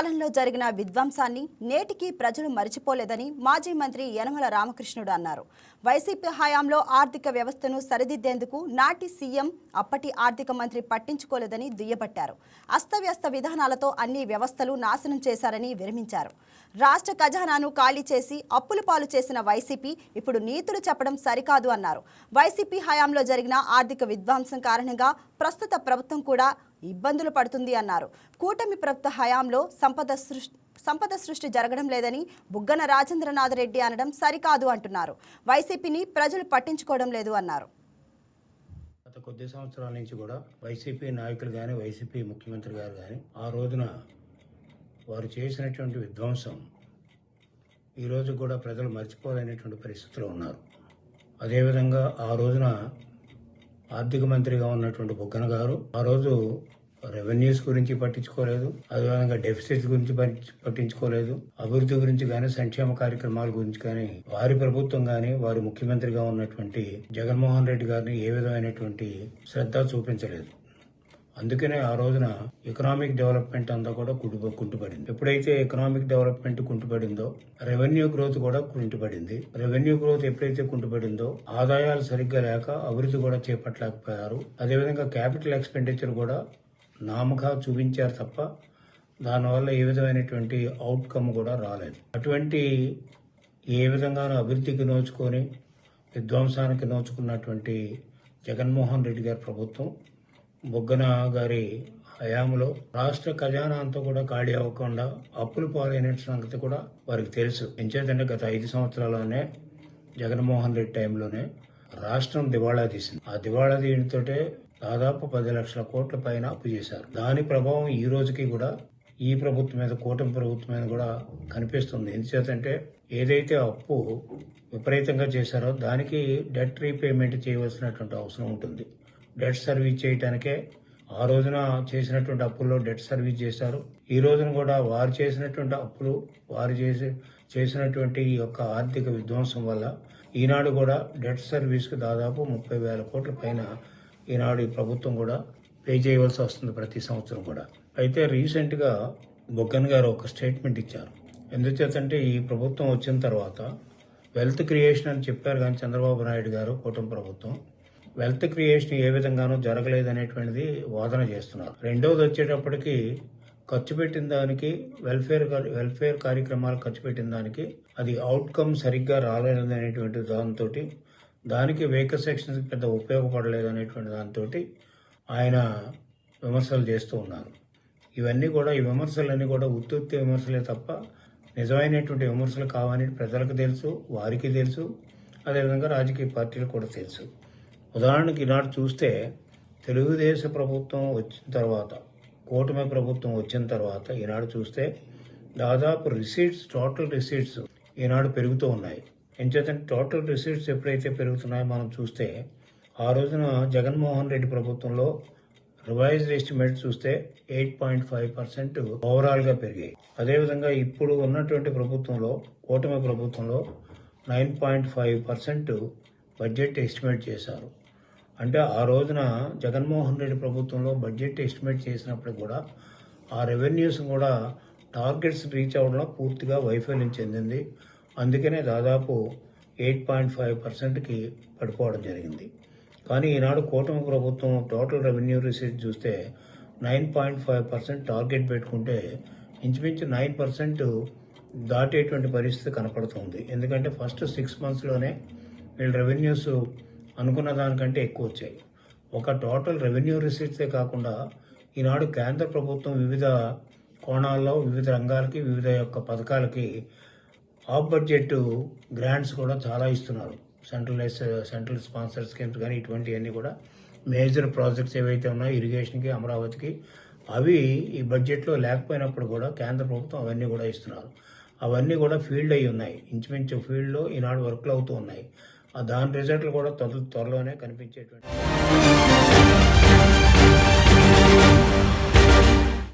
పాలనలో జరిగిన విధ్వంసాన్ని నేటికి ప్రజలు మరిచిపోలేదని మాజీ మంత్రి యనమల రామకృష్ణుడు అన్నారు. వైసీపీ హయాంలో ఆర్థిక వ్యవస్థను సరిదిద్దేందుకు నాటి సీఎం అప్పటి ఆర్థిక మంత్రి పట్టించుకోలేదని దుయ్యబట్టారు. అస్తవ్యస్త విధానాలతో అన్ని వ్యవస్థలు నాశనం చేశారని విరమించారు. రాష్ట్ర ఖజానాను ఖాళీ చేసి అప్పుల పాలు చేసిన వైసీపీ ఇప్పుడు నీతులు చెప్పడం సరికాదు అన్నారు. వైసీపీ హయాంలో జరిగిన ఆర్థిక విధ్వంసం కారణంగా ప్రస్తుత ప్రభుత్వం కూడా ఇబ్బందులు పడుతుంది అన్నారు. కూటమి ప్రభుత్వ హయాంలో సంపద సృష్టి సంపద సృష్టి జరగడం లేదని బుగ్గన రాజేంద్రనాథ్ రెడ్డి అనడం సరికాదు అంటున్నారు. వైసీపీని ప్రజలు పట్టించుకోవడం లేదు అన్నారు. గత కొద్ది సంవత్సరాల నుంచి కూడా వైసీపీ నాయకులు కానీ వైసీపీ ముఖ్యమంత్రి గారు కానీ ఆ రోజున వారు చేసినటువంటి విధ్వంసం ఈరోజు కూడా ప్రజలు మర్చిపోలేనటువంటి పరిస్థితిలో ఉన్నారు. అదేవిధంగా ఆ రోజున ఆర్థిక మంత్రిగా ఉన్నటువంటి బుగ్గన గారు ఆ రోజు రెవెన్యూస్ గురించి పట్టించుకోలేదు అదేవిధంగా డెఫిసిట్స్ గురించి పట్టించుకోలేదు అభివృద్ధి గురించి కానీ సంక్షేమ కార్యక్రమాల గురించి కానీ వారి ప్రభుత్వం కానీ వారి ముఖ్యమంత్రిగా ఉన్నటువంటి జగన్మోహన్ రెడ్డి గారిని ఏ విధమైనటువంటి శ్రద్ధ చూపించలేదు. అందుకనే ఆ రోజున ఎకనామిక్ డెవలప్మెంట్ అంతా కూడా కుంటు కుంటుపడింది. ఎప్పుడైతే ఎకనామిక్ డెవలప్మెంట్ కుంటుపడిందో రెవెన్యూ గ్రోత్ కూడా కుంటుపడింది. రెవెన్యూ గ్రోత్ ఎప్పుడైతే కుంటుపడిందో ఆదాయాలు సరిగ్గా లేక అభివృద్ధి కూడా చేపట్టలేకపోయారు. అదేవిధంగా క్యాపిటల్ ఎక్స్పెండిచర్ కూడా నామగా చూపించారు తప్ప దానివల్ల ఏ విధమైనటువంటి అవుట్కమ్ కూడా రాలేదు. అటువంటి ఏ విధంగానూ అభివృద్ధికి నోచుకొని విధ్వంసానికి నోచుకున్నటువంటి జగన్మోహన్ రెడ్డి గారి ప్రభుత్వం బొగ్గన గారి హయాంలో రాష్ట్ర ఖజానా అంతా కూడా ఖాళీ అవ్వకుండా అప్పులు పాలైన సంగతి కూడా వారికి తెలుసు. ఎంచేతంటే గత ఐదు సంవత్సరాల్లోనే జగన్మోహన్ రెడ్డి టైంలోనే రాష్ట్రం దివాళా తీసింది. ఆ దివాళా తీయడంతోటే దాదాపు పది లక్షల కోట్ల పైన అప్పు చేశారు. దాని ప్రభావం ఈ రోజుకి కూడా ఈ ప్రభుత్వం మీద కూటమి ప్రభుత్వం మీద కూడా కనిపిస్తుంది. ఎందుచేతంటే ఏదైతే అప్పు విపరీతంగా చేశారో దానికి డెట్ రీపేమెంట్ చేయవలసినటువంటి అవసరం ఉంటుంది. డెట్ సర్వీస్ చేయటానికే ఆ రోజున చేసినటువంటి అప్పుల్లో డెట్ సర్వీస్ చేశారు. ఈ రోజున కూడా వారు చేసినటువంటి అప్పులు వారు చేసి చేసినటువంటి ఈ యొక్క ఆర్థిక విధ్వంసం వల్ల ఈనాడు కూడా డెట్ సర్వీస్కి దాదాపు ముప్పై వేల కోట్ల పైన ఈనాడు ఈ ప్రభుత్వం కూడా పే చేయవలసి వస్తుంది ప్రతి సంవత్సరం కూడా. అయితే రీసెంట్గా బొగ్గన్ గారు ఒక స్టేట్మెంట్ ఇచ్చారు. ఎందుచేతంటే ఈ ప్రభుత్వం వచ్చిన తర్వాత వెల్త్ క్రియేషన్ అని చెప్పారు కానీ చంద్రబాబు నాయుడు గారు కూటమి ప్రభుత్వం. వెల్త్ క్రియేషన్ ఏ విధంగానూ జరగలేదనేటువంటిది వాదన చేస్తున్నారు. రెండవది వచ్చేటప్పటికి ఖర్చు పెట్టిన దానికి వెల్ఫేర్ వెల్ఫేర్ కార్యక్రమాలు ఖర్చు పెట్టిన దానికి అది అవుట్కమ్ సరిగ్గా రాలేదనేటువంటి దాంతో దానికి వెహికల్ సెక్షన్స్కి పెద్ద ఉపయోగపడలేదు అనేటువంటి దాంతో ఆయన విమర్శలు చేస్తూ ఉన్నారు. ఇవన్నీ కూడా ఈ విమర్శలన్నీ కూడా ఉత్తుత్తి విమర్శలే తప్ప నిజమైనటువంటి విమర్శలు కావని ప్రజలకు తెలుసు వారికి తెలుసు అదేవిధంగా రాజకీయ పార్టీలకు కూడా తెలుసు. ఉదాహరణకి ఈనాడు చూస్తే తెలుగుదేశ ప్రభుత్వం వచ్చిన తర్వాత కూటమి ప్రభుత్వం వచ్చిన తర్వాత ఈనాడు చూస్తే దాదాపు రిసీట్స్ టోటల్ రిసీట్స్ ఈనాడు పెరుగుతూ ఉన్నాయి. ఎంచేతంటే టోటల్ రిసీట్స్ ఎప్పుడైతే పెరుగుతున్నాయో మనం చూస్తే ఆ రోజున జగన్మోహన్ రెడ్డి ప్రభుత్వంలో రివైజ్డ్ ఎస్టిమేట్ చూస్తే ఎయిట్ పాయింట్ ఫైవ్ పర్సెంట్ ఓవరాల్గా పెరిగాయి. అదేవిధంగా ఇప్పుడు ఉన్నటువంటి ప్రభుత్వంలో కూటమి ప్రభుత్వంలో nine point five percent budget estimate చేశారు. అంటే ఆ రోజున జగన్మోహన్ రెడ్డి ప్రభుత్వంలో బడ్జెట్ ఎస్టిమేట్ చేసినప్పుడు కూడా ఆ రెవెన్యూస్ కూడా టార్గెట్స్ రీచ్ అవ్వడంలో పూర్తిగా వైఫల్యం చెందింది అందుకనే దాదాపు ఎయిట్ పాయింట్ ఫైవ్ పర్సెంట్కి పడిపోవడం జరిగింది. కానీ ఈనాడు కూటమి ప్రభుత్వం టోటల్ రెవెన్యూ రిసీట్ చూస్తే nine point five percent target పెట్టుకుంటే ఇంచుమించు నైన్ పర్సెంట్ దాటేటువంటి పరిస్థితి కనపడుతుంది. ఎందుకంటే ఫస్ట్ సిక్స్ మంత్స్లోనే వీళ్ళ రెవెన్యూస్ అనుకున్న దానికంటే ఎక్కువ వచ్చాయి. ఒక టోటల్ రెవెన్యూ రిసీట్సే కాకుండా ఈనాడు కేంద్ర ప్రభుత్వం వివిధ కోణాల్లో వివిధ రంగాలకి వివిధ యొక్క పథకాలకి ఆఫ్ బడ్జెట్ గ్రాంట్స్ కూడా చాలా ఇస్తున్నారు. సెంట్రల్ సెంట్రల్ స్పాన్సర్ స్కీమ్స్ కానీ ఇటువంటివన్నీ కూడా. మేజర్ ప్రాజెక్ట్స్ ఏవైతే ఉన్నాయో ఇరిగేషన్కి అమరావతికి అవి ఈ బడ్జెట్లో లేకపోయినప్పుడు కూడా కేంద్ర ప్రభుత్వం అవన్నీ కూడా ఇస్తున్నారు. అవన్నీ కూడా ఫీల్డ్ అయి ఉన్నాయి. ఇంచుమించు ఫీల్డ్లో ఈనాడు వర్క్లు అవుతూ ఉన్నాయి. దాని రిజల్ట్లు కూడా త్వరలోనే కనిపించేటువంటి